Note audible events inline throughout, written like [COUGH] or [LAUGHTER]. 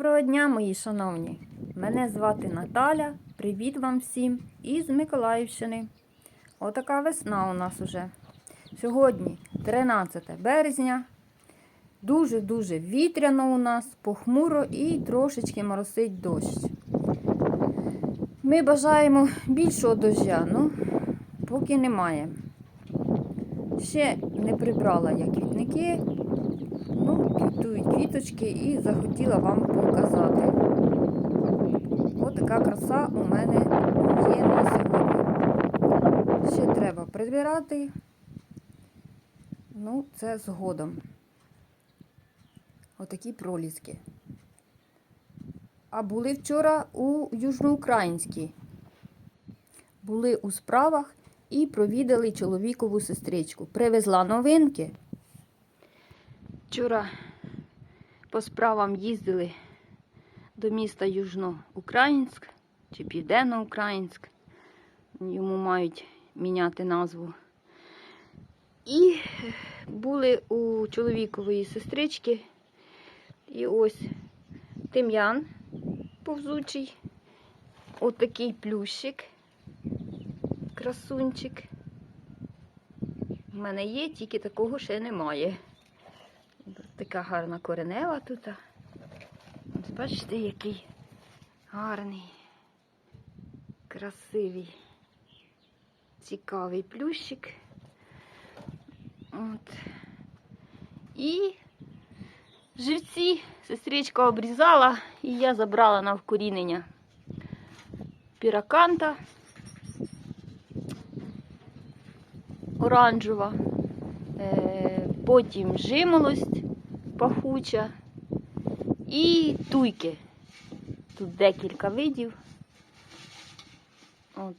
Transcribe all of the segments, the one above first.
Доброго дня, мої шановні! Мене звати Наталя. Привіт вам всім із Миколаївщини. Отака весна у нас уже. Сьогодні 13 березня. Дуже-дуже вітряно у нас, похмуро і трошечки моросить дощ. Ми бажаємо більшого дождя, ну поки немає. Ще не прибрала я квітники. Квітують квіточки і захотіла вам показати. Ось така краса у мене є на сьогодні. Ще треба прибирати. Ну, це згодом. Отакі проліски. А були вчора у Южноукраїнській. Були у справах і провідали чоловікову сестричку. Привезла новинки. Вчора по справам їздили до міста Южноукраїнськ чи Південноукраїнськ. Йому мають міняти назву. І були у чоловікової сестрички. І ось тим'ян повзучий, отакий плющик, красунчик. У мене є, тільки такого ще немає. Така гарна коренева тут. Бачите, який гарний, красивий, цікавий плющик. От. І живці сестричка обрізала, і я забрала на вкорінення піраканта оранжева. Е, потім жимолость пахуча і туйки. Тут декілька видів. От.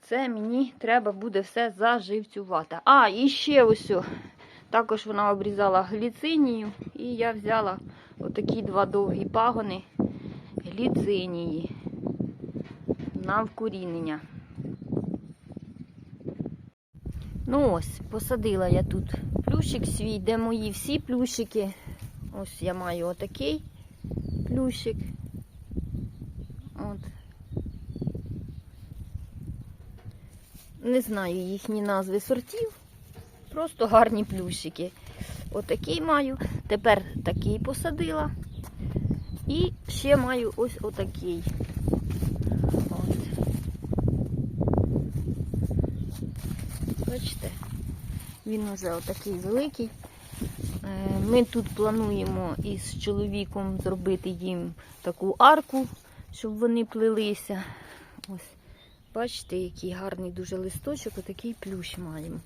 Це мені треба буде все заживцювати. А, і ще ось. Також вона обрізала гліцинію, і я взяла отакі два довгі пагони гліцинії на вкорінення. Ну ось, посадила я тут плющик свій, де мої всі плющики. Ось я маю отакий плющик. От. Не знаю їхні назви сортів. Просто гарні плющики. Отакий маю. Тепер такий посадила. І ще маю ось отакий. От. Бачите, він уже отакий великий. Е, Ми тут плануємо із чоловіком зробити їм таку арку, щоб вони плелися. Ось, бачите, який гарний дуже листочок, отакий плющ маємо.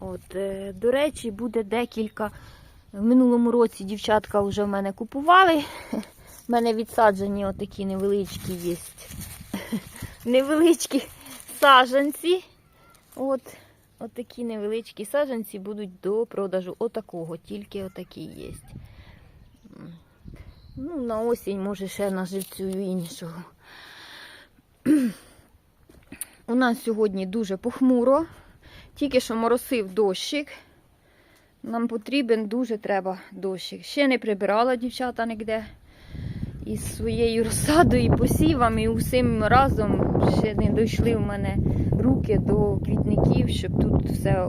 От, е, До речі, буде декілька. В минулому році дівчатка вже в мене купували. У мене відсаджені отакі невеличкі є. [LAUGHS] Невеличкі саджанці. От, отакі невеличкі саджанці будуть до продажу отакого, тільки отакі є. Ну, на осінь, може, ще наживцюю іншого. [CLEARS THROAT] У нас сьогодні дуже похмуро. Тільки що моросив дощик. Нам потрібен дуже треба дощик. Ще не прибирала дівчата ніде. Із своєю розсадою, і посівами, і усім разом ще не дійшли в мене руки до квітників, щоб тут все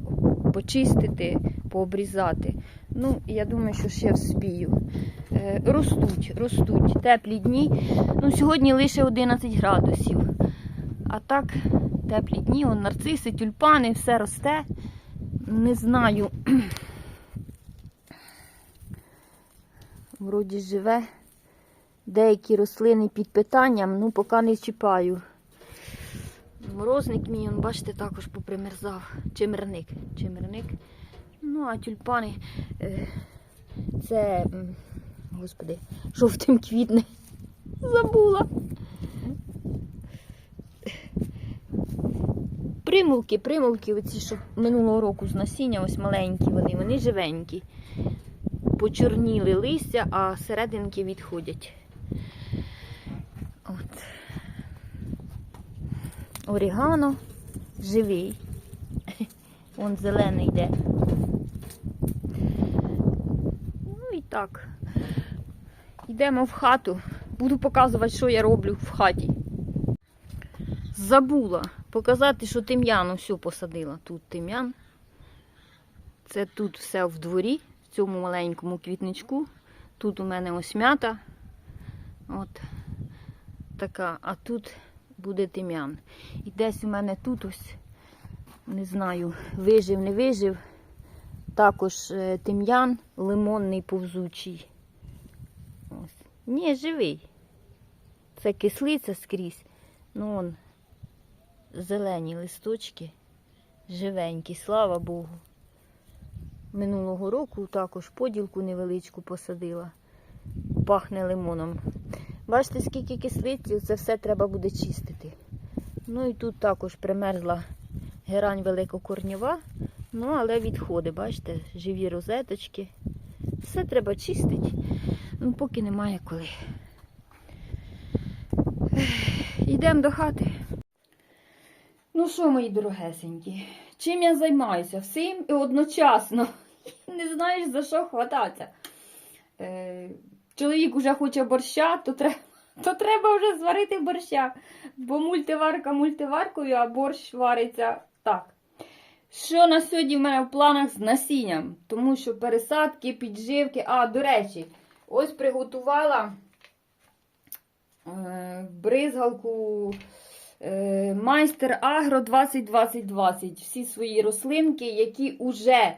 почистити, пообрізати. Ну, я думаю, що ще вспію. Е, Ростуть, ростуть теплі дні. Ну, Сьогодні лише 11 градусів. А так, теплі дні, он нарциси, тюльпани, все росте. Не знаю. [CLEARS THROAT] Вроді живе. Деякі рослини під питанням, ну поки не чіпаю. Морозник мій, он, бачите, також попримерзав. Чимерник. Чимерник. Ну, а тюльпани е, це, господи, жовтим квітне. Забула. Примулки, примулки, оці, що минулого року з насіння, ось маленькі вони, вони живенькі. Почорніли листя, а серединки відходять. От. Орігано живий. Вон зелений йде. Ну і так. Йдемо в хату. Буду показувати, що я роблю в хаті. Забула показати, що тим'ян все посадила. Тут тим'ян. Це тут все в дворі, в цьому маленькому квітничку. Тут у мене ось м'ята. От така, а тут буде тим'ян. І десь у мене тут ось, не знаю, вижив, не вижив. Також е, тим'ян лимонний повзучий. Ось. Ні, живий. Це кислиця скрізь. Ну он зелені листочки, живенькі, слава Богу. Минулого року також поділку невеличку посадила. Пахне лимоном. Бачите, скільки кислиці, це все треба буде чистити. Ну і тут також примерзла герань великокорнєва, ну але відходи, бачите, живі розеточки. Все треба чистити, ну поки немає коли. Йдемо до хати. Ну що, мої дорогесенькі, чим я займаюся? Всім і одночасно. [LAUGHS] Не знаєш за що хвататися. Чоловік вже хоче борща, то треба, то треба вже зварити борща. Бо мультиварка мультиваркою, а борщ вариться так. Що на сьогодні в мене в планах з насінням? Тому що пересадки, підживки. А, до речі, ось приготувала е, бризгалку е, майстер Агро 2020-20. Всі свої рослинки, які вже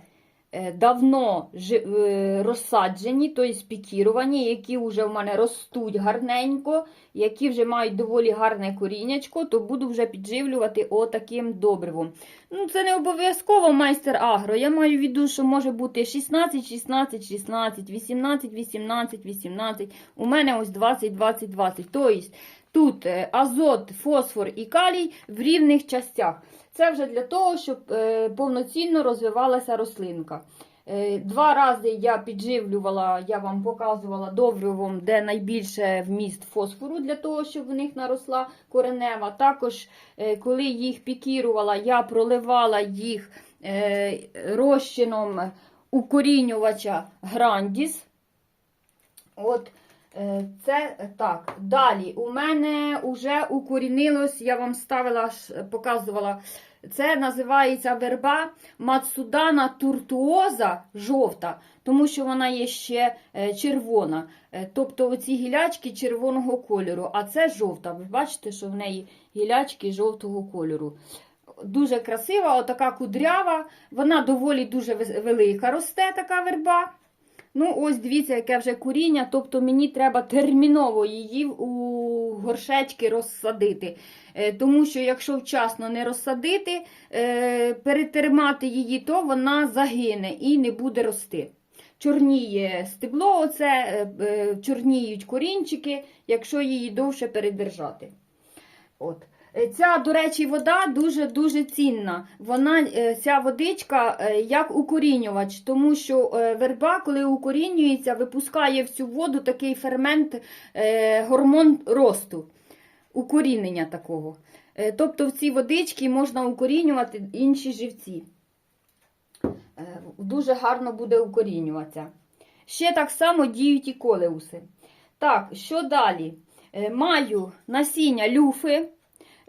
давно е, розсаджені, тобто спікіровані, які вже в мене ростуть гарненько, які вже мають доволі гарне коріннячко, то буду вже підживлювати отаким добривом. Ну, це не обов'язково майстер агро. Я маю в виду, що може бути 16, 16, 16, 18, 18, 18. У мене ось 20, 20, 20. Тобто тут е, азот, фосфор і калій в рівних частях. Це вже для того, щоб е, повноцінно розвивалася рослинка. Е, Два рази я підживлювала, я вам показувала добривом, де найбільше вміст фосфору для того, щоб в них наросла коренева. Також, е, коли їх пікірувала, я проливала їх розчином укорінювача Грандіс. От це так. Далі у мене вже укорінилось, я вам ставила, показувала. Це називається верба Мацудана туртуоза жовта, тому що вона є ще е, червона. Е, Тобто оці гілячки червоного кольору, а це жовта. Ви бачите, що в неї гілячки жовтого кольору. Дуже красива, отака кудрява, вона доволі дуже велика росте, така верба. Ну, ось дивіться, яке вже коріння. Тобто мені треба терміново її у горшечки розсадити. Е, Тому що якщо вчасно не розсадити, е, перетермати її, то вона загине і не буде рости. Чорніє стебло, оце, е, чорніють корінчики, якщо її довше передержати. От. Е, Ця, до речі, вода дуже-дуже цінна. Вона, е, ця водичка е, як укорінювач, тому що верба, коли укорінюється, випускає в цю воду такий фермент, гормон росту, укорінення такого. Тобто в цій водичці можна укорінювати інші живці. Дуже гарно буде укорінюватися. Ще так само діють і колеуси. Так, що далі? Маю насіння люфи.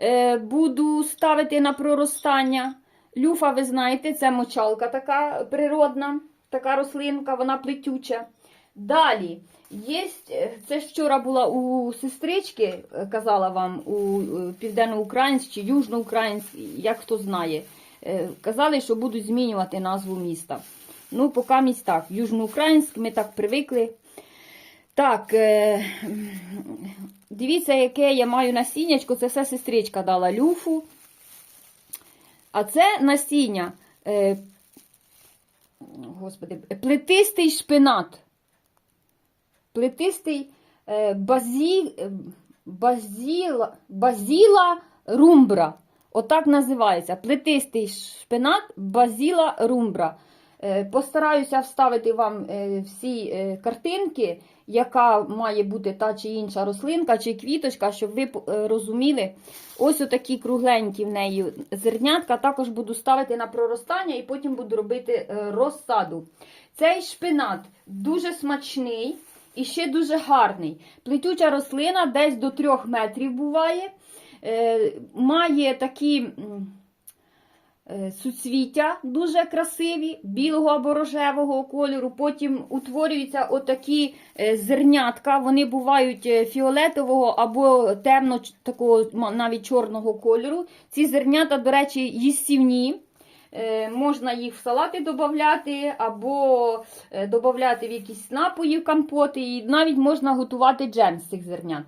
Е, Буду ставити на проростання. Люфа, ви знаєте, це мочалка така природна, така рослинка, вона плетюча. Далі, є, це ж вчора була у сестрички, е, казала вам, у е, південноукраїнськ чи южноукраїнськ, як хто знає. Е, Казали, що будуть змінювати назву міста. Ну, поки місць так. Южноукраїнськ, ми так привикли. Так, е, дивіться, яке я маю насіннячко. Це все сестричка дала люфу. А це насіння, е, господи, плетистий шпинат. Плетистий е, базі, базіла, базіла румбра. Отак називається. Плетистий шпинат базіла румбра. Постараюся вставити вам всі картинки, яка має бути та чи інша рослинка чи квіточка, щоб ви е, розуміли. Ось отакі кругленькі в неї зернятка. Також буду ставити на проростання і потім буду робити е, розсаду. Цей шпинат дуже смачний і ще дуже гарний. Плетюча рослина десь до 3 метрів буває. Е, має такі суцвіття дуже красиві, білого або рожевого кольору. Потім утворюються отакі е, зернятка. Вони бувають е, фіолетового або темно такого навіть чорного кольору. Ці зернята, до речі, їстівні. Е, Можна їх в салати додати, або е, додати в якісь напої, компоти, і навіть можна готувати джем з цих зернят.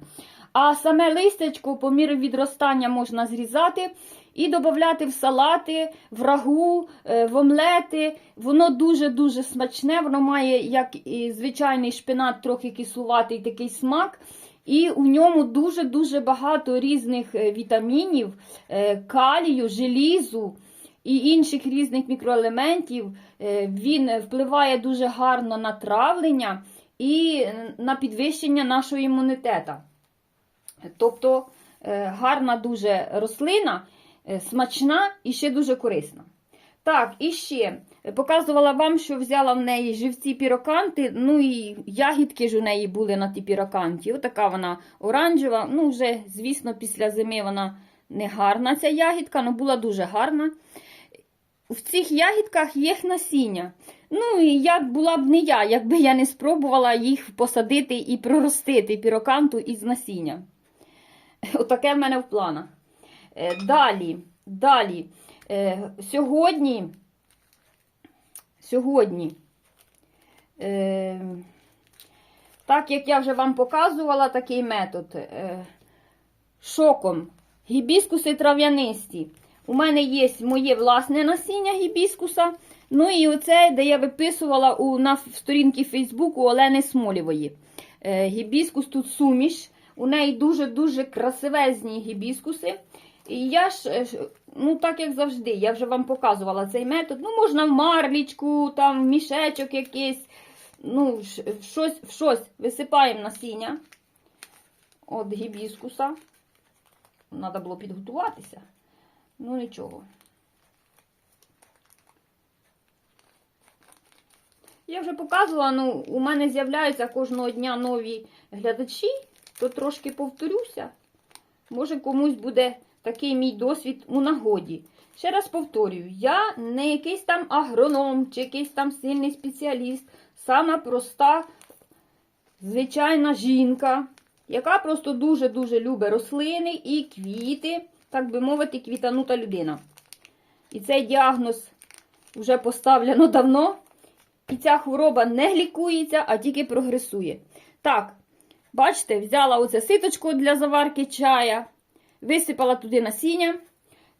А саме листячко по мірі відростання можна зрізати і додати в салати, в рагу, е, в омлети. Воно дуже-дуже смачне, воно має, як і звичайний шпинат, трохи кислуватий такий смак. І у ньому дуже-дуже багато різних е, вітамінів, е, калію, желізу і інших різних мікроелементів. Він впливає дуже гарно на травлення і на підвищення нашого імунітету. Тобто гарна дуже рослина, смачна і ще дуже корисна. Так, і ще е, показувала вам, що взяла в неї живці піроканти, ну і ягідки ж у неї були на ті піроканті. Отака вона оранжева. Ну, вже, звісно, після зими вона не гарна, ця ягідка, але була дуже гарна. В цих ягідках є насіння. Ну, і як була б не я, якби я не спробувала їх посадити і проростити піроканту із насіння. Отаке в мене в планах. Е, Далі, далі. Е, Сьогодні, сьогодні, е, так як я вже вам показувала такий метод, шоком, гібіскуси трав'янисті. У мене є моє власне насіння гібіскуса. Ну і оце, де я виписувала у, на сторінці Фейсбуку Олени Смолєвої. Гібіскус тут суміш. У неї дуже-дуже красивезні гібіскуси. І я ж, е, ну так як завжди, я вже вам показувала цей метод. Ну, можна в марлічку, там, в мішечок якийсь. Ну, в щось, в щось висипаємо насіння. От гібіскуса. Треба було підготуватися. Ну, нічого. Я вже показувала, ну, у мене з'являються кожного дня нові глядачі, то трошки повторюся. Може, комусь буде такий мій досвід у нагоді. Ще раз повторюю, я не якийсь там агроном чи якийсь там сильний спеціаліст, сама проста, звичайна жінка, яка просто дуже-дуже любить рослини і квіти, так би мовити, квітанута людина. І цей діагноз вже поставлено давно. І ця хвороба не лікується, а тільки прогресує. Так, бачите, взяла оце ситочко для заварки чая, висипала туди насіння.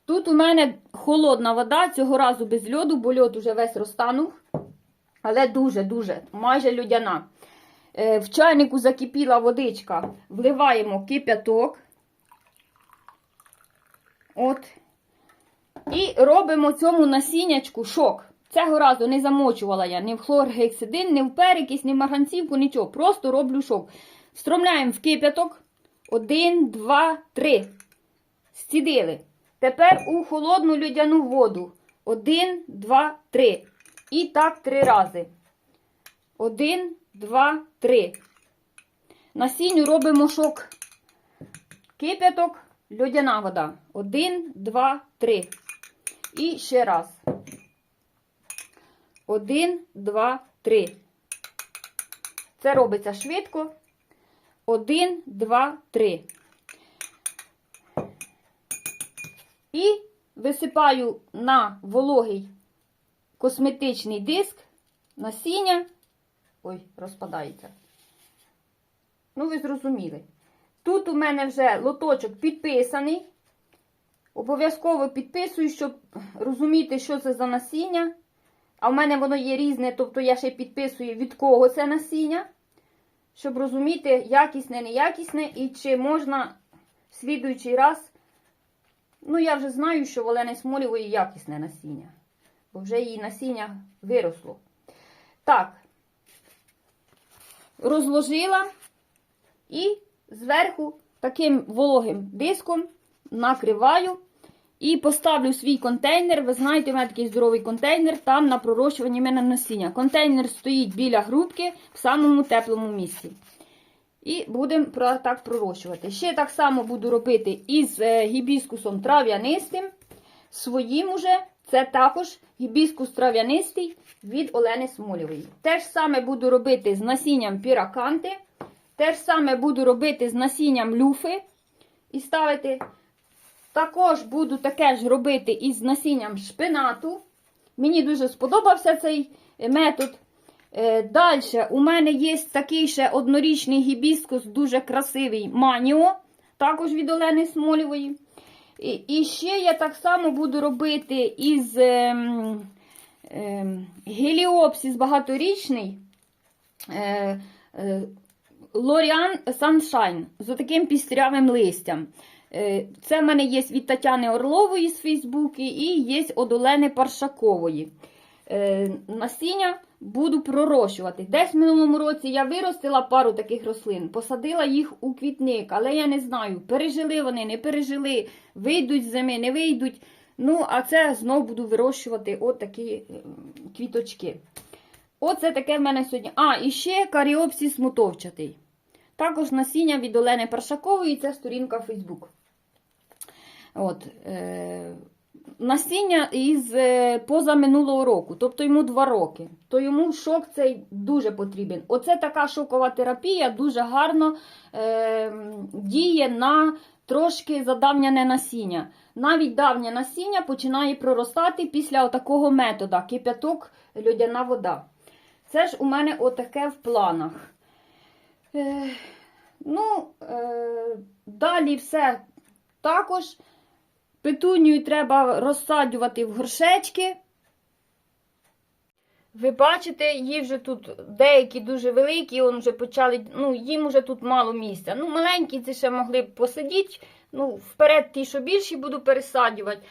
Тут у мене холодна вода, цього разу без льоду, бо льод уже весь розтанув. Але дуже-дуже, майже льодяна. Е, В чайнику закипіла водичка, вливаємо кип'яток. От. І робимо цьому насіннячку шок. Цього разу не замочувала я ні в хлоргексидин, ні в перекись, ні в марганцівку, нічого. Просто роблю шок. Встромляємо в кип'яток. Один, два, три. Стідили. Тепер у холодну людяну воду. Один, два, три. І так три рази. Один, два, три. Насінню робимо шок. Кип'яток, льодяна вода. Один, два, три. І ще раз. Один, два, три. Це робиться швидко. Один, два, три. І висипаю на вологий косметичний диск насіння. Ой, розпадається. Ну, ви зрозуміли. Тут у мене вже лоточок підписаний. Обов'язково підписую, щоб розуміти, що це за насіння. А в мене воно є різне, тобто я ще підписую, від кого це насіння, щоб розуміти, якісне, неякісне, і чи можна в слідуючий раз. Ну, я вже знаю, що в Олени Смолєвої якісне насіння, бо вже її насіння виросло. Так, розложила і зверху таким вологим диском накриваю І поставлю свій контейнер. Ви знаєте, у мене такий здоровий контейнер, там на пророщуванні мене насіння. Контейнер стоїть біля грубки в самому теплому місці. І будемо так пророщувати. Ще так само буду робити із е, гібіскусом трав'янистим. Своїм уже це також гібіскус трав'янистий від Олени Смолєвої. Те ж саме буду робити з насінням піраканти. Те ж саме буду робити з насінням люфи і ставити. Також буду таке ж робити із насінням шпинату. Мені дуже сподобався цей е, метод. Далі у мене є такий ще однорічний гібіскус, дуже красивий маніо, також від Олени Смолєвої. І, і ще я так само буду робити із ем, ем, багаторічний е, е, Лоріан Sunshine з таким пістрявим листям. Е, Це в мене є від Тетяни Орлової з Фейсбуку і є від Олени Паршакової. Е, Насіння буду пророщувати. Десь в минулому році я виростила пару таких рослин, посадила їх у квітник, але я не знаю, пережили вони, не пережили, вийдуть з зими, не вийдуть. Ну, а це знов буду вирощувати от такі е, квіточки. Оце таке в мене сьогодні. А, і ще каріопсіс мотовчатий. Також насіння від Олени Паршакової, це сторінка Фейсбук. От, е, насіння із е, позаминулого року, тобто йому 2 роки. То йому шок цей дуже потрібен. Оце така шокова терапія дуже гарно е, діє на трошки задавнене насіння. Навіть давнє насіння починає проростати після такого метода кип'яток, льодяна вода. Це ж у мене отаке в планах. Е, ну, е, далі все також. Петунію треба розсаджувати в горшечки. Ви бачите, її вже тут деякі дуже великі, он вже почали, ну, їм вже тут мало місця. Ну, маленькі ці ще могли б посидіти. Ну, вперед ті, що більші, буду пересаджувати.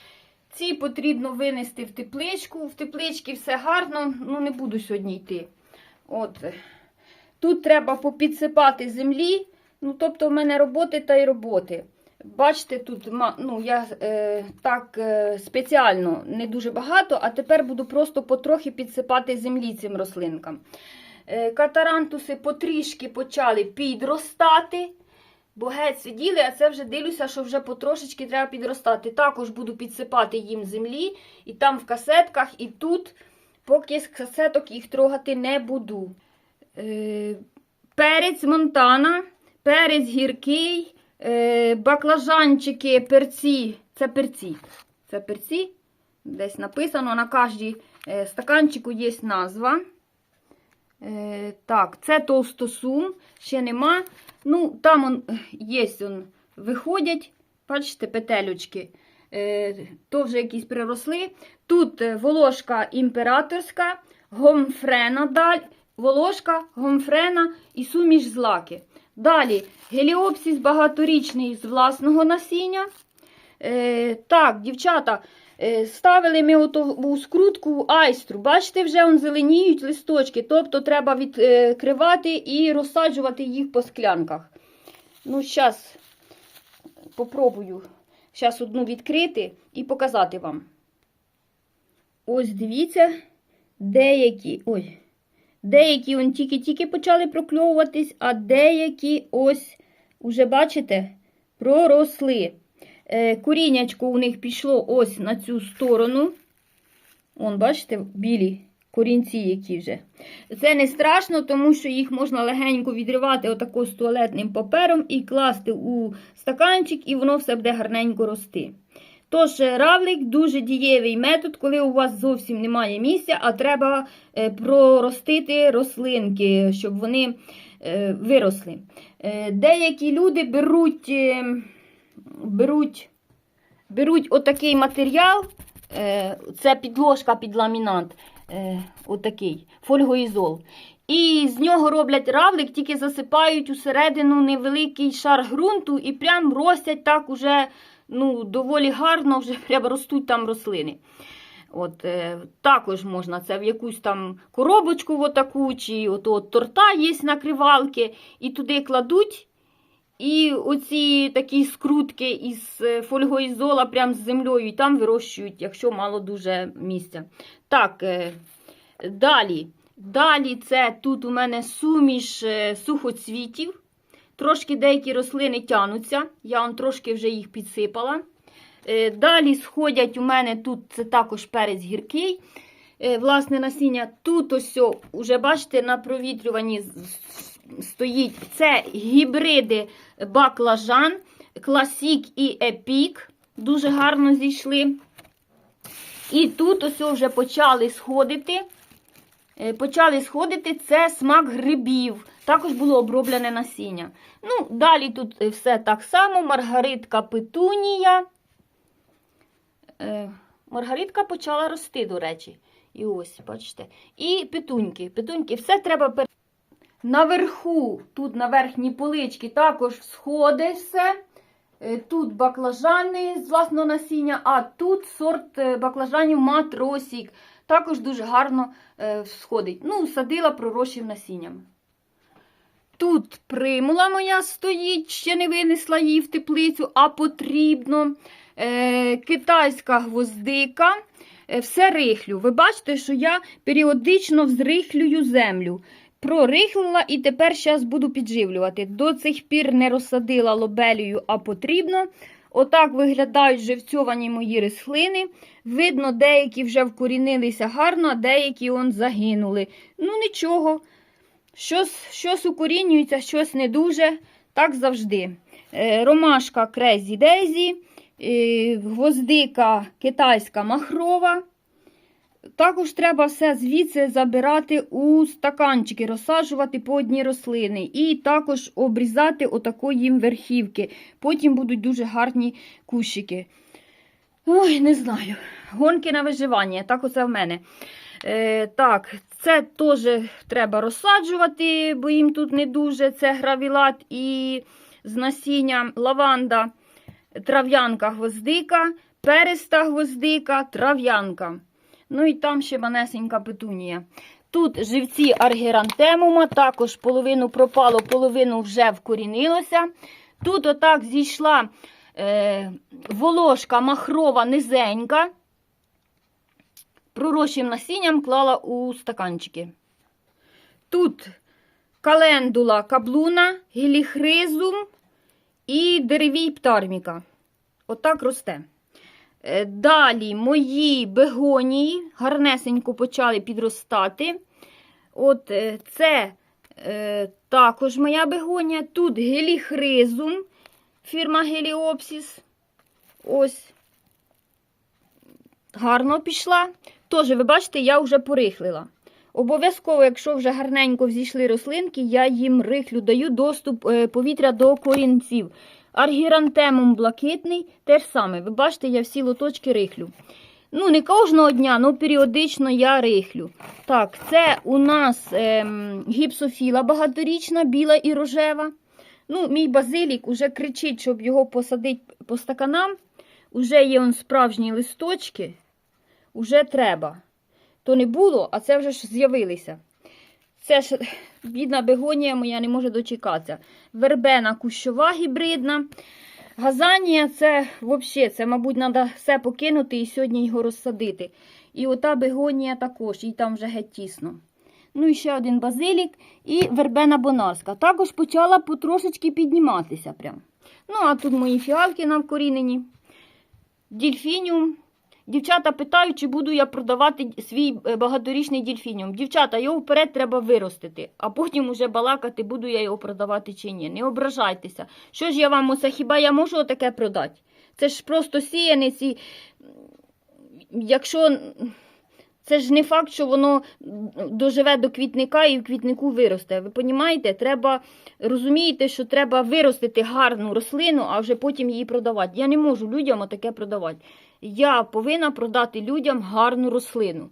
Ці потрібно винести в тепличку. В тепличці все гарно, ну не буду сьогодні йти. От. Тут треба попідсипати землі. Ну, тобто, в мене роботи та й роботи. Бачите, тут ну, я е, так е, спеціально не дуже багато, а тепер буду просто потрохи підсипати землі цим рослинкам. Е, катарантуси потрішки почали підростати, бо геть сиділи, а це вже дивлюся, що вже потрошечки треба підростати. Також буду підсипати їм землі, і там в касетках, і тут, поки з касеток їх трогати не буду. Е, перець Монтана, перець гіркий. Е, баклажанчики, перці. Це перці. Це перці. Десь написано на кожній е, стаканчику є назва. Е, так, це толстосум, ще нема. Ну, там он, є, он, виходять, бачите, петелючки. То вже якісь приросли. Тут волошка імператорська, гомфрена, волошка, гомфрена і суміш злаки. Далі геліопсис багаторічний з власного насіння. Е, так, дівчата, е, ставили ми ото у скрутку айстру. Бачите, вже он зеленіють листочки. Тобто треба відкривати і розсаджувати їх по склянках. Ну, зараз попробую зараз одну відкрити і показати вам. Ось дивіться, деякі. Ой. Деякі он тільки-тільки почали прокльовуватись, а деякі ось, уже бачите, проросли. Е, коріннячко у них пішло ось на цю сторону. Он, бачите, білі корінці які вже. Це не страшно, тому що їх можна легенько відривати отако з туалетним папером і класти у стаканчик, і воно все буде гарненько рости. Тож, равлик дуже дієвий метод, коли у вас зовсім немає місця, а треба е, проростити рослинки, щоб вони е, виросли. Е, деякі люди беруть, е, беруть, беруть отакий матеріал, е, це підложка під ламінат, е, отакий, фольгоізол. І з нього роблять равлик, тільки засипають усередину невеликий шар ґрунту і прям ростять так уже ну, доволі гарно, вже [LAUGHS] прям ростуть там рослини. От, е, Також можна це в якусь там коробочку отаку, чи от, торта є накривалки, і туди кладуть, І оці такі скрутки із е, фольгоізола прям з землею, і там вирощують, якщо мало дуже місця. Так, е, далі. Далі це тут у мене суміш е, сухоцвітів. Трошки деякі рослини тянуться. Я он трошки вже їх підсипала. Е, Далі сходять у мене тут це також перець гіркий. Е, Власне, насіння. Тут ось, уже бачите, на провітрюванні стоїть. Це гібриди баклажан, класік і епік. Дуже гарно зійшли. І тут ось вже почали сходити. Е, Почали сходити це смак грибів. Також було оброблене насіння. Ну, далі тут е, все так само. Маргаритка петунія. Е, Маргаритка почала рости, до речі. І ось, бачите. І петуньки. Петуньки, все треба пер... Наверху, тут на верхній поличці, також сходить все. Е, Тут баклажани з власного насіння, а тут сорт баклажанів матросік. Також дуже гарно сходить. Ну, садила пророщив насінням. Тут примула моя стоїть, ще не винесла її в теплицю, а потрібно. Е, китайська гвоздика. Е, все рихлю. Ви бачите, що я періодично взрихлюю землю. Прорихлила і тепер зараз буду підживлювати. До цих пір не розсадила лобелію, а потрібно. Отак виглядають живцьовані мої рослини. Видно, деякі вже вкорінилися гарно, а деякі он загинули. Ну нічого. Щось, щось укорінюється, щось не дуже. Так завжди. Е, ромашка Crazy Daisy, е, гвоздика китайська махрова. Також треба все звідси забирати у стаканчики, розсаджувати по одній рослини. І також обрізати отакої їм верхівки. Потім будуть дуже гарні кущики. Ой, не знаю. Гонки на виживання. Так оце в мене. Е, так, це теж треба розсаджувати, бо їм тут не дуже. Це гравілат і з насіння лаванда, трав'янка гвоздика, переста гвоздика, трав'янка. Ну і там ще манесенька петунія. Тут живці аргерантемума, також половину пропало, половину вже вкорінилося. Тут отак зійшла е, волошка махрова низенька. Пророщим насінням клала у стаканчики. Тут календула каблуна, геліхризум і деревій птарміка. Отак росте. Е, Далі мої бегонії гарнесенько почали підростати. От е, це е, також моя бегонія. Тут геліхризум, фірма Геліопсіс. Ось. Гарно пішла. Тож, ви бачите, я вже порихлила. Обов'язково, якщо вже гарненько взійшли рослинки, я їм рихлю, даю доступ е, повітря до корінців. Аргірантемум блакитний теж саме. Ви бачите, я всі лоточки рихлю. Ну, не кожного дня, але періодично я рихлю. Так, це у нас ем, гіпсофіла багаторічна, біла і рожева. Ну, мій базилік уже кричить, щоб його посадити по стаканам. Уже є он справжні листочки. Уже треба. То не було, а це вже ж з'явилися. Це ж бідна бегонія моя не може дочекатися. Вербена кущова гібридна. Газанія це взагалі, це, мабуть, треба все покинути і сьогодні його розсадити. І ота бегонія також, їй там вже геть тісно. Ну і ще один базилік і вербена бонарська. Також почала потрошечки підніматися. Прям. Ну, а тут мої фіалки на вкорінені. Дільфініум. Дівчата питають, чи буду я продавати свій е, багаторічний дільфініум. Дівчата, його вперед треба виростити, а потім уже балакати, буду я його продавати чи ні. Не ображайтеся. Що ж я вам оце, хіба я можу таке продати? Це ж просто сіянець і якщо це ж не факт, що воно доживе до квітника і в квітнику виросте. Ви розумієте? Треба розумієте, що треба виростити гарну рослину, а вже потім її продавати. Я не можу людям отаке продавати. Я повинна продати людям гарну рослину.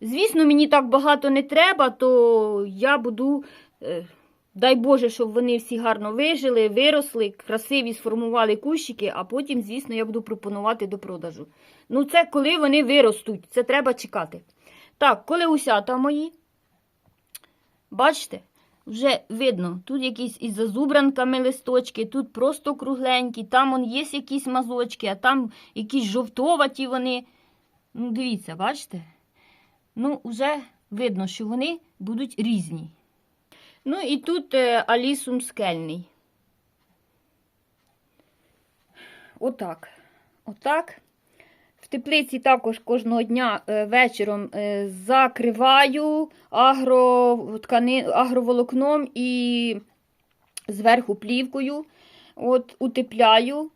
Звісно, мені так багато не треба, то я буду, е, дай Боже, щоб вони всі гарно вижили, виросли, красиві сформували кущики, а потім, звісно, я буду пропонувати до продажу. Ну, це коли вони виростуть, це треба чекати. Так, коли усята мої, бачите, вже видно, тут якісь із зазубранками листочки, тут просто кругленькі, там он є якісь мазочки, а там якісь жовтоваті вони. Ну, дивіться, бачите? Ну, вже видно, що вони будуть різні. Ну і тут е, алісум скельний. Отак. Отак. В теплиці також кожного дня е, вечором е, закриваю агроткани, агроволокном і зверху плівкою. От, утепляю,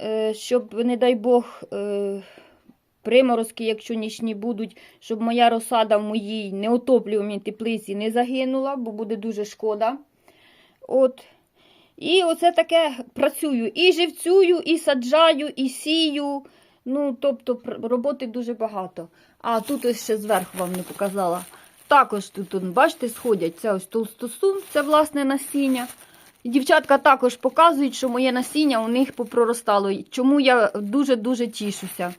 е, щоб, не дай Бог, приморозки, якщо нічні будуть, щоб моя розсада в моїй неотоплюваній теплиці не загинула, бо буде дуже шкода. От. І оце таке працюю. І живцюю, і саджаю, і сію. Ну, тобто, роботи дуже багато. А тут ось ще зверху вам не показала. Також тут, бачите, сходять. Це ось толстосум, це власне насіння. Дівчатка також показують, що моє насіння у них попроростало. Чому я дуже-дуже тішуся.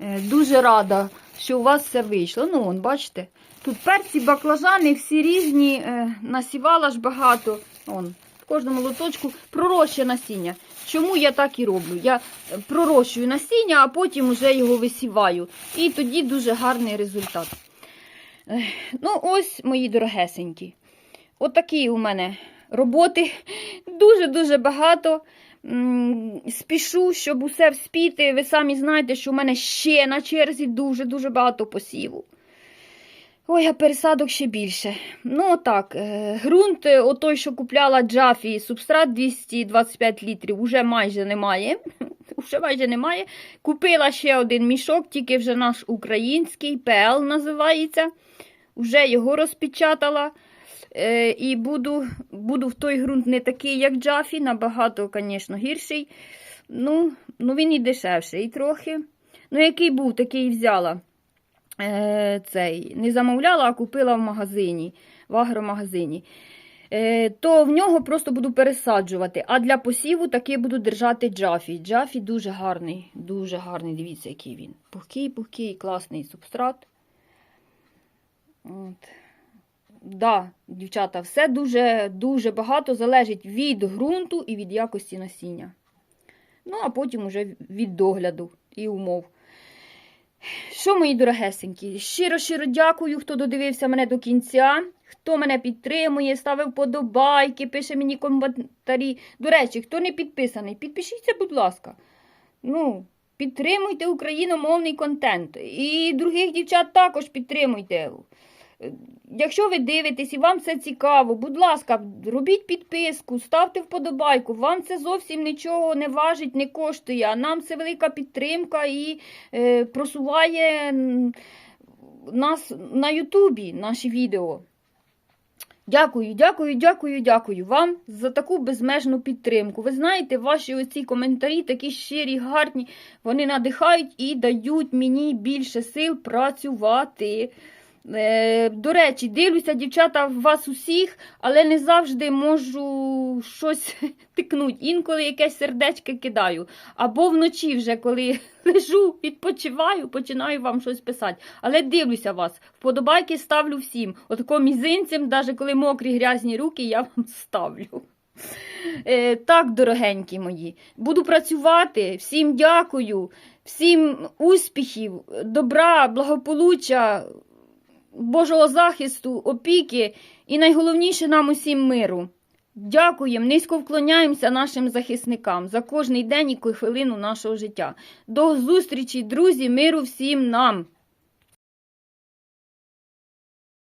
Е, Дуже рада, що у вас все вийшло. Ну, вон, бачите, тут перці, баклажани, всі різні, е, насівала ж багато. Вон, кожному лоточку пророщує насіння. Чому я так і роблю? Я е, пророщую насіння, а потім вже його висіваю. І тоді дуже гарний результат. Ну, ось, мої дорогесенькі. Отакі у мене роботи. Дуже-дуже багато. Спішу, щоб усе вспіти. Ви самі знаєте, що у мене ще на черзі дуже-дуже багато посіву. Ой, а пересадок ще більше. Ну, так, е, ґрунт, е, отой, що купляла Джафі, субстрат 225 літрів, уже майже немає. [LAUGHS] Уже майже немає. Купила ще один мішок, тільки вже наш український, ПЛ називається. Уже його розпечатала. Е, і буду, буду в той ґрунт не такий, як Джафі, набагато, звісно, гірший. Ну, ну, він і дешевший трохи. Ну, який був, такий і взяла. Е, цей, не замовляла, а купила в магазині, в агромагазині. Е, то в нього просто буду пересаджувати. А для посіву таки буду держати джафі. Джафі дуже гарний, дуже гарний. Дивіться, який він. Пухкий, пухкий, класний субстрат. От. Да, дівчата, все дуже, дуже багато залежить від ґрунту і від якості насіння. Ну, а потім уже від догляду і умов. Що, мої дорогесенькі, щиро-щиро дякую, хто додивився мене до кінця, хто мене підтримує, ставив подобайки, пише мені коментарі. До речі, хто не підписаний, підпишіться, будь ласка. Ну, підтримуйте україномовний контент. І других дівчат також підтримуйте. Якщо ви дивитесь і вам це цікаво, будь ласка, робіть підписку, ставте вподобайку. Вам це зовсім нічого не важить, не коштує. А нам це велика підтримка і е, просуває нас на Ютубі, наші відео. Дякую, дякую, дякую, дякую вам за таку безмежну підтримку. Ви знаєте, ваші оці коментарі такі щирі, гарні, вони надихають і дають мені більше сил працювати. Е, до речі, дивлюся, дівчата, вас усіх, але не завжди можу щось [LAUGHS] тикнути. Інколи якесь сердечко кидаю. Або вночі, вже коли [LAUGHS] лежу, відпочиваю, починаю вам щось писати. Але дивлюся вас. Вподобайки ставлю всім. Отако мізинцем, навіть коли мокрі грязні руки, я вам [LAUGHS] ставлю. Е, так, дорогенькі мої, буду працювати. Всім дякую, всім успіхів, добра, благополуччя. Божого захисту, опіки і найголовніше нам усім миру. Дякуємо, низько вклоняємося нашим захисникам за кожний день і хвилину нашого життя. До зустрічі, друзі, миру всім нам!